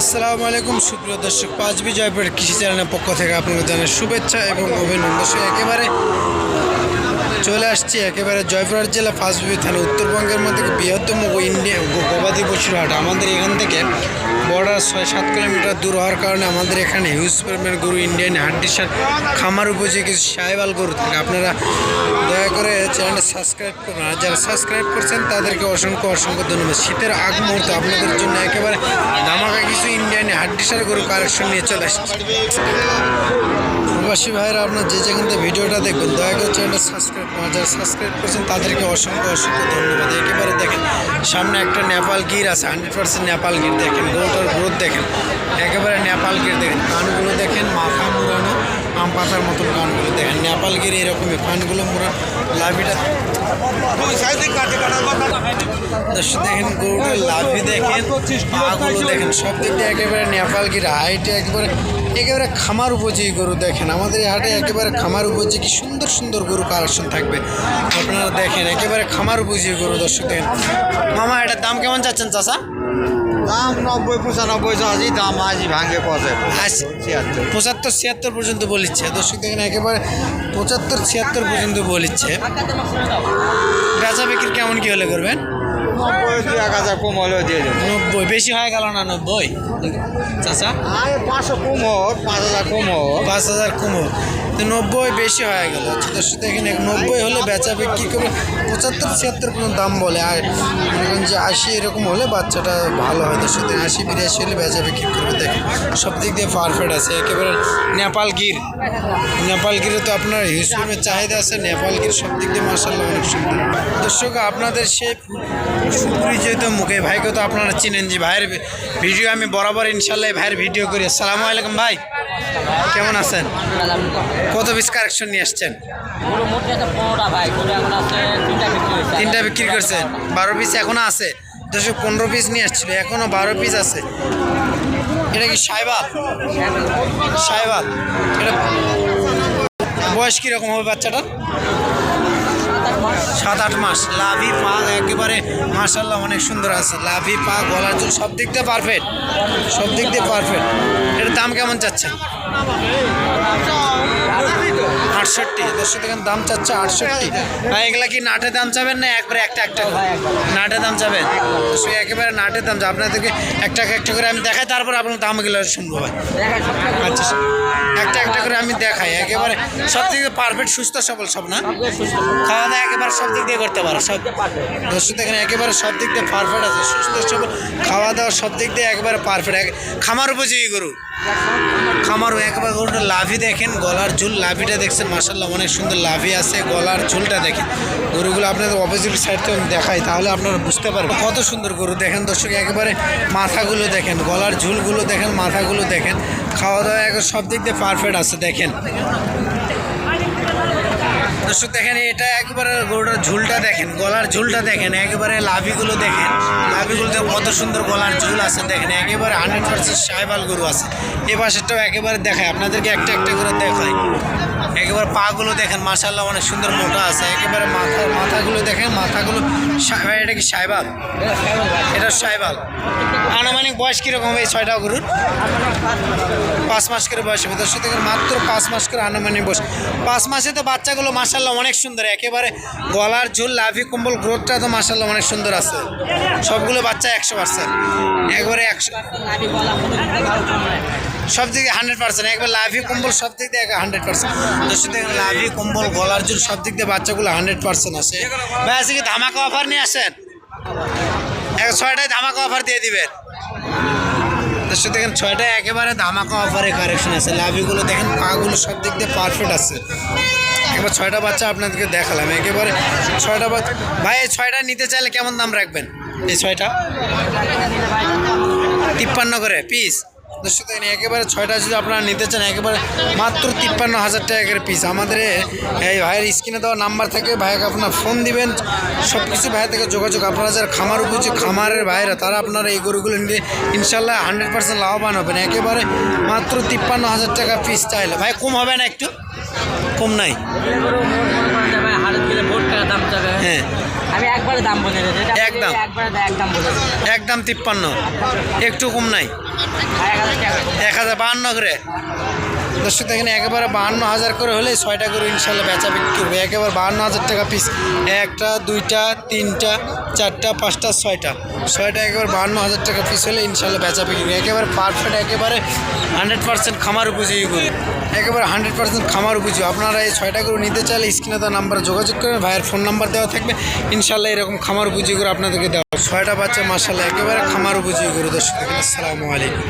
আসসালামু আলাইকুম, সুপ্রিয় দর্শক, পাঁচ বিজয়পুর কৃষি চ্যানেলের পক্ষ থেকে আপনাদের জানাই শুভেচ্ছা এবং অভিনন্দন। সে একেবারে চলে আসছি, একেবারে জয়পুরহাট জেলা ফাঁসবি থানা উত্তরবঙ্গের মধ্যে, বৃহত্তম ইন্ডিয়া গবাদি পশুর হাট। আমাদের এখান থেকে বর্ডার ছয় সাত কিলোমিটার দূর হওয়ার কারণে আমাদের এখানে হিউজ পরিমাণ গরু ইন্ডিয়ান হাড্ডিসার খামার উপযোগী কিছু সাহেবাল গরু থাকে। আপনারা দয়া করে চ্যানেলটা সাবস্ক্রাইব করুন। আর যারা সাবস্ক্রাইব করছেন, তাদেরকে অসংখ্য অসংখ্য ধন্যবাদ। শীতের আগ মুহূর্তে আপনাদের জন্য একেবারে ইন্ডিয়ান হাড্ডিসার গরু কালেকশন নিয়ে চলে এসেছি প্রবাসী ভাইরা, আপনার যে যেখান থেকে ভিডিওটা দেখবেন, দয়া করে চ্যানেলটা সাবস্ক্রাইব করুন যারা সাবস্ক্রাইব করছেন, তাদেরকে অসংখ্য অসংখ্য ধন্যবাদ। একেবারে দেখেন, সামনে একটা নেপাল গির আছে হান্ড্রেড পার্সেন্ট নেপাল গির দেখেন, গরুটার গ্রোথ দেখেন, একেবারে নেপাল গির দেখেন, কানগুলো দেখেন, মাথা মুড়ানো আম পাতার মতন কানগুলো দেখেন নেপাল গির এরকমই কানগুলো মুড়া লাভিটা দেখেন গরুটার লাভি দেখেন পাগুলো দেখেন সব দিক দিয়ে একেবারে নেপাল গির হাইটে একেবারে একেবারে খামার উপযোগী গরু দেখেন। আমাদের এই হাটে একেবারে খামার উপযোগী সুন্দর সুন্দর গরু কালেকশন থাকবে। আপনারা দেখেন একেবারে খামার উপযোগী গরু দর্শক দেখেন। মামা এটার দাম কেমন চাচ্ছেন চাষা দাম নব্বই পঁচানব্বই আশি দাম আজি ভাঙে ছিয়াত্তর পঁচাত্তর। ছিয়াত্তর পর্যন্ত বলিচ্ছে। দর্শক দেখেন একেবারে পঁচাত্তর ছিয়াত্তর পর্যন্ত বলিচ্ছে। বেচা বিক্রি কেমন কি হলে করবেন? নব্বই দু এক হাজার কম হলেও দিয়ে দেবো। নব্বই বেশি হয়ে গেল না নব্বই? চাচা? আরে পাঁচশো কম হোক পাঁচ হাজার কম হোক। পাঁচ হাজার কমো তো নব্বই বেশি হয়ে গেল। দর্শক দেখেন নব্বই হলে বেচা বিক্রি করবে। পঁচাত্তর ছিয়াত্তর পর্যন্ত দাম বলে। আর মনে যে আশি এরকম হলে বাচ্চাটা ভালো হয় দর্শক দেখেন আশি বিরাশি হলে বেচা বিক্রি করবে। দেখেন সব দিক দিয়ে পারফেক্ট আছে। একেবারে নেপাল গির। নেপাল গিরে তো আপনার হিউসুমের চাহিদা আছে। নেপাল গির সব দিক দিয়ে মার্শাল্লাহ অনেক সুন্দর। দর্শক আপনাদের সে সুপরিচিত মুখে। ভাইকে তো আপনারা চিনেন যে ভাইয়ের ভিডিও আমি বরাবর ইনশাল্লাহ ভাইয়ের ভিডিও করি। আসসালামু আলাইকুম ভাই। কেমন আছেন? কত পিস কারেকশন নিয়ে আসছেন? তিনটা বিক্রি করছেন। বারো পিস এখনও আছে। দশক পনেরো পিস নিয়ে আসছিল। এখনও বারো পিস আছে। এটা কি সাইবাল? সাইবাল। এটা বয়স কীরকম হবে বাচ্চাটার? সাত আট মাস। লাভি পা একেবারে মার্শাল্লাহ অনেক সুন্দর আছে। লাভি পা, গলার চুল সব দিক দিয়ে পারফেক্ট সব দিক দিয়ে পারফেক্ট এটার দাম কেমন চাচ্ছেন? দর্শক দেখেন দাম চাচ্ছে আটষট্টি। ভাই, এগুলা কি নাটের দাম চাবেন না একবারে একটা একটা? নাটের দাম চাবেন? সে একেবারে নাটের দাম চাবে। আপনাদেরকে একটা একটা করে আমি দেখাই, তারপর আপনার দামগুলো শুনব ভাই। আচ্ছা একটা একটা করে আমি দেখাই। একেবারে সব দিক দিয়ে পারফেক্ট সুস্থ, সবল সব না? খাওয়া দাওয়া একেবারে সব দিক দিয়ে করতে পারো, সব। দর্শক দেখেন, একেবারে সব দিক দিয়ে পারফেক্ট আছে। সুস্থ, সবল, খাওয়া দাওয়া সব দিক দিয়ে একেবারে পারফেক্ট খামার উপযোগী গরু। খামারও একবার গরুটা লাভি দেখেন, গলার ঝুল লাভিটা দেখছেন মাসাল্লাহ অনেক সুন্দর লাভি আছে, গলার ঝুলটা দেখেন। গরুগুলো আপনাদের অপোজিট সাইড থেকে দেখাই, তাহলে আপনারা বুঝতে পারবেন। কত সুন্দর গরু দেখেন দর্শক, একেবারে মাথাগুলো দেখেন, গলার ঝুলগুলো দেখেন, মাথাগুলো দেখেন খাওয়া দাওয়া একবার সব দিক দিয়ে পারফেক্ট আছে, দেখেন। দর্শক দেখেন, এটা একবারে গরুটার ঝুলটা দেখেন, গলার ঝুলটা দেখেন, একেবারে লাভিগুলো দেখেন। লাভিগুলোতে কত সুন্দর গলার ঝুল আছে দেখেন, একেবারে হান্ড্রেড পার্সেন্ট সাইবাল গরু আছে। এ পাশেরটাও একেবারে দেখায়, আপনাদেরকে একটা একটা করে দেখায়। একেবারে পাগুলো দেখেন মাসাল্লাহ অনেক সুন্দর মোটা আছে। একেবারে মাথা মাথাগুলো দেখেন, মাথাগুলো এটা কি সাইবাল? এটা সাইবাল। আনুমানিক বয়স কীরকম হবে এই ছয়টা গরুর? পাঁচ মাস করে বয়স হবে দর্শক দেখেন, মাত্র পাঁচ মাস করে আনুমানিক বয়স। পাঁচ মাসে তো বাচ্চাগুলো মাসাল্লাহ অনেক সুন্দর। একেবারে গলার ঝুল লাভি কম্বল, গ্রোথটা তো মাসাল্লাহ অনেক সুন্দর আছে। সবগুলো বাচ্চা একশো পার্সেন্ট একবারে একশো সব দিক হান্ড্রেড পার্সেন্ট একবার লাভি কম্বল সব দিক দিয়ে হান্ড্রেড পার্সেন্ট দেখেন লাভি কম্বল গলার ঝুল সব দিক দিয়ে বাচ্চাগুলো হান্ড্রেড পার্সেন্ট আছে ভাই আজকে কি ধামাকা অফার নিয়ে আসেন? এক ছয়টায় ধামাকা অফার দিয়ে দিবেন। দর্শক দেখেন ছয়টা একেবারে ধামাকা অফারে কারেকশন আছে। লাভিগুলো দেখেন পাগুলো সব দিক দিয়ে পারফেক্ট আছে। এবার ছয়টা বাচ্চা আপনাদেরকে দেখালাম। একেবারে ছয়টা বাচ্চা ভাই এই ছয়টা নিতে চাইলে কেমন দাম রাখবেন? এই ছয়টা? তিপ্পান্ন করে পিস। দর্শক একেবারে ছয়টা যদি আপনারা নিতে চান, একেবারে মাত্র তিপ্পান্ন হাজার টাকা করে পিস আমাদের এই ভাইয়ের স্ক্রিনে দেওয়া নাম্বার থেকে ভাইকে আপনার ফোন দিবেন। সব কিছু ভাইয়ের থেকে যোগাযোগ। আপনারা যারা খামার উপযোগী খামারের ভাইরা তারা আপনারা এই গরুগুলো নিয়ে ইনশাল্লাহ হান্ড্রেড পার্সেন্ট লাভবান হবেন। একেবারে মাত্র তিপ্পান্ন হাজার টাকা পিস চাইলে। ভাই, কম হবে না একটু? কম নাই? হ্যাঁ। একদম। একদম তিপ্পান্ন। একটু কম নাই। এক হাজার বাহান্ন করে। দর্শক দেখেন একেবারে বাহান্ন হাজার করে হলে ছয়টা করে ইনশাল্লাহ বেচা বিক্রি করবে একেবারে বাহান্ন হাজার টাকা পিস একটা দুইটা তিনটা চারটা পাঁচটা ছয়টা। ছয়টা একেবারে বাহান্ন হাজার টাকা পিস হলে ইনশাল্লাহ বেচা বিক্রি করবে একেবারে পারফেক্ট একেবারে হান্ড্রেড পার্সেন্ট খামার উপযোগী গরু। একেবারে হান্ড্রেড পার্সেন্ট খামার উপযোগী আপনারা এই ছয়টা গরু নিতে চাইলে স্ক্রিনে তার নাম্বারে যোগাযোগ করবেন, ভাইয়ের ফোন নাম্বার দেওয়া থাকবে। ইনশাল্লাহ এরকম খামার উপযোগী করে আপনাদেরকে দেওয়া। ছয়টা বাচ্চা মার্শাল্লাহ একেবারে খামার উপযোগী গরু দর্শক, আসসালামু আলাইকুম।